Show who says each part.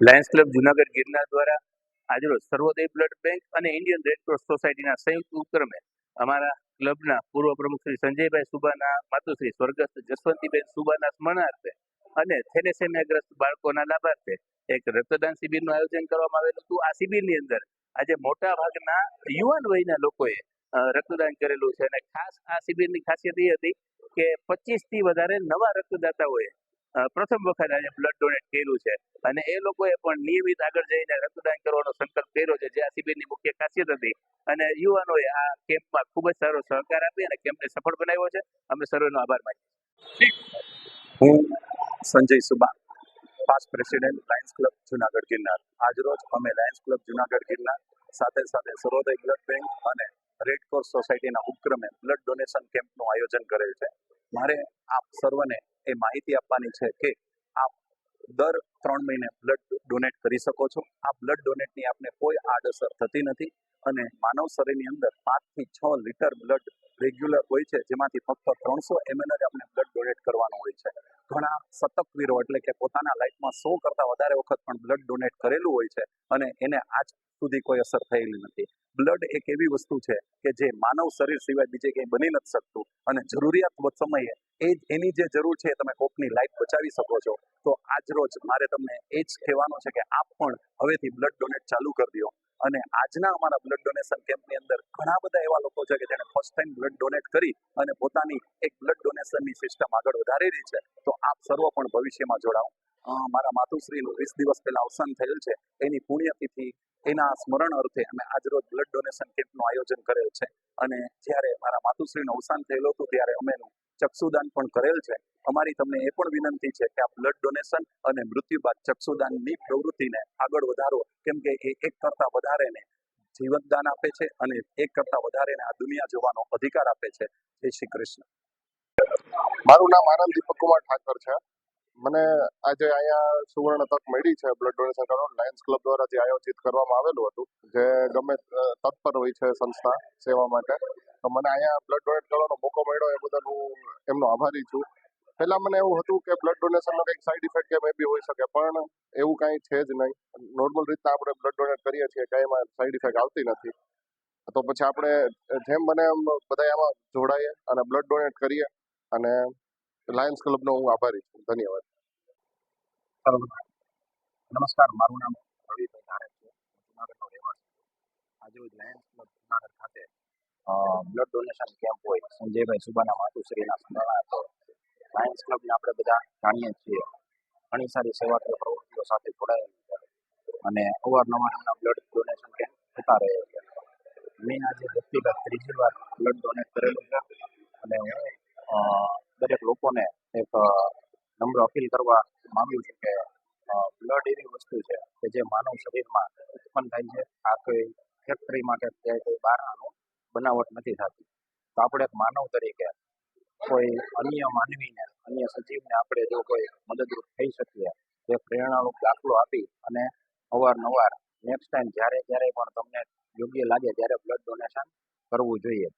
Speaker 1: Lions club Junagadh Girnar દ્વારા આજરોજ Sarvodaya blood bank અને ઇન્ડિયન રેડક્રોસ સોસાયટીના સંયુક્ત ઉપક્રમે અમારા ક્લબના પૂર્વ પ્રમુખ શ્રી સંજયભાઈ સુબાના માતુશ્રી સ્વર્ગસ્થ જસવંતીબેન સુબાના સ્મરણાર્થે અને થેલેસેમિયાગ્રસ્ત બાળકોના લાભાર્થે એક રક્તદાન શિબિરનું આયોજન કરવામાં આવેલું હતું. આ શિબિરની અંદર આજે મોટા ભાગના યુવાન વયના લોકોએ રક્તદાન કરેલું છે અને ખાસ આ શિબિરની ખાસિયત એ હતી કે પચીસથી વધારે નવા રક્તદાતાઓએ પ્રથમ વખત આજે બ્લડ ડોનેટ કર્યું છે. અને એ લોકોએ પણ નિયમિત આગળ જઈને રક્તદાન કરવાનો સંકલ્પ કર્યો છે. જે આ શિબિરની મુખ્ય ખાસિયત હતી. અને યુવાનોએ આ કેમ્પમાં ખૂબ જ સારો સહકાર આપી અને કેમ્પને સફળ બનાવ્યો છે. અમે સર્વેનો આભાર માનીએ
Speaker 2: હું Sanjay Suba past president lions club Junagadh Girnar. આજરોજ અમે લાયન્સ ક્લબ જુનાગઢ ગિરનાર સાથે સાથે સર્વોદય બ્લડ બેંક અને રેડ ક્રોસ સોસાયટીના ઉપક્રમે બ્લડ ડોનેશન કેમ્પનું આયોજન કરેલ છે. મારે આપ સર્વને એ માહિતી આપવાની છે કે આપ દર ત્રણ મહિને બ્લડ ડોનેટ કરી શકો છો. આ બ્લડ ડોનેટની આપને કોઈ આડઅસર થતી નથી અને માનવ શરીરની અંદર પાંચથી છ લીટર બ્લડ રેગ્યુલર હોય છે, જેમાંથી ફક્ત ત્રણસો એમએલ જ આપણે બ્લડ ડોનેટ કરવાનું હોય છે. ઘણા શતકવીરો એટલે કે પોતાના લાઈફમાં સો કરતાં વધારે વખત પણ બ્લડ ડોનેટ કરેલું હોય છે અને એને આજ સુધી કોઈ અસર થયેલી નથી. બ્લડ એક એવી વસ્તુ છે કે જે માનવ શરીર સિવાય બીજે ક્યાંય બની નથી શકતું અને જરૂરિયાત સમયે એ એની જે જરૂર છે તમે કોકની લાઈફ બચાવી શકો છો. તો આજ રોજ મારે તમને એ જ કહેવાનું છે કે આપ પણ હવેથી બ્લડ ડોનેટ ચાલુ કરી દો. અને આજના અમારા બ્લડ ડોનેશન કેમ્પની અંદર ઘણા બધા એવા લોકો છે કે જેણે ફર્સ્ટ ટાઈમ બ્લડ ડોનેટ કરી અને પોતાની એક બ્લડ ડોનેશનની સિસ્ટમ આગળ વધારેલી છે. તો આપ સર્વ પણ ભવિષ્યમાં જોડાઓ. મારા માતુશ્રીનું વીસ દિવસ પહેલા અવસાન થયેલ છે. એની પુણ્યતિથિ, એના સ્મરણ અર્થે અમે આજરોજ બ્લડ ડોનેશન કેમ્પનું આયોજન કરેલ છે. અને જ્યારે મારા માતુશ્રીનું અવસાન થયેલું હતું, ત્યારે અમે એનું ચક્ષુદાન પણ કરેલ છે. અમારી તમને એ પણ વિનંતી છે કે આ બ્લડ ડોનેશન અને મૃત્યુ બાદ ચક્ષુદાનની પ્રવૃત્તિને આગળ વધારો. કેમ કે એ એક કરતાં વધારેને જીવતદાન આપે છે અને એક કરતાં વધારેને આ દુનિયા જોવાનો અધિકાર આપે છે. જય શ્રી કૃષ્ણ.
Speaker 3: મારું નામ આનંદ દીપક કુમાર ઠાકર છે. મને આજે અહીંયા સુવર્ણ તક મળી છે બ્લડ ડોનેશન કરવાનું લાયન્સ ક્લબ દ્વારા જે આયોજિત કરવામાં આવેલું હતું, જે ગમે તત્પર હોય છે સંસ્થા સેવા માટે. તો મને અહીંયા બ્લડ ડોનેટ કરવાનો મોકો મળ્યો, એ બદલ હું એમનો આભારી છું. પહેલા મને એવું હતું કે બ્લડ ડોનેશનનો કંઈક સાઈડ ઇફેક્ટ કે બી હોઈ શકે, પણ એવું કાંઈ છે જ નહીં. નોર્મલ રીતના આપણે બ્લડ ડોનેટ કરીએ છીએ, કાંઈ એમાં સાઈડ ઇફેક્ટ આવતી નથી. તો પછી આપણે જેમ બને એમ બધા એમાં જોડાઈએ અને બ્લડ ડોનેટ કરીએ અને લાયન્સ ક્લબનો હું આભારી છું. ધન્યવાદ.
Speaker 4: નમસ્કાર. મારું નામ રવિભાઈ ધારે છે. જુનાગઢનો રહેવાસી છું. આજે લાયન્સ ક્લબ જુનાગઢ ખાતે બ્લડ ડોનેશન કેમ્પ હોય. સંજયભાઈ સુબાના માતુશ્રીના સ્મરણાર્થે લાયન્સ ક્લબને આપણે બધા જાણીએ છીએ. ઘણી સારી સેવાકીય પ્રવૃત્તિઓ સાથે જોડાયેલી છે. અને અવારનવાર એમના બ્લડ ડોનેશન કેમ્પ થતા રહે છે. મેં આજે વ્યક્તિગત ત્રીજી વાર બ્લડ ડોનેટ કરેલું છે. અને હું દરેક લોકોને એક નમ્ર અપીલ કરવા માંગ્યું છે કે બ્લડ એવી વસ્તુ છે કે જે માનવ શરીરમાં ઉત્પન્ન થાય છે. આ કોઈ ફેક્ટરીમાં કે કે કોઈ બહાર આનું બનાવટ નથી થતી. તો આપણે એક માનવ તરીકે કોઈ અન્ય માનવીને, અન્ય સજીવને આપણે જો કોઈ મદદરૂપ થઈ શકીએ એ પ્રેરણાનો દાખલો આપી અને અવારનવાર નેક્સ્ટ ટાઈમ જ્યારે જ્યારે પણ તમને યોગ્ય લાગે, ત્યારે બ્લડ ડોનેશન કરવું જોઈએ.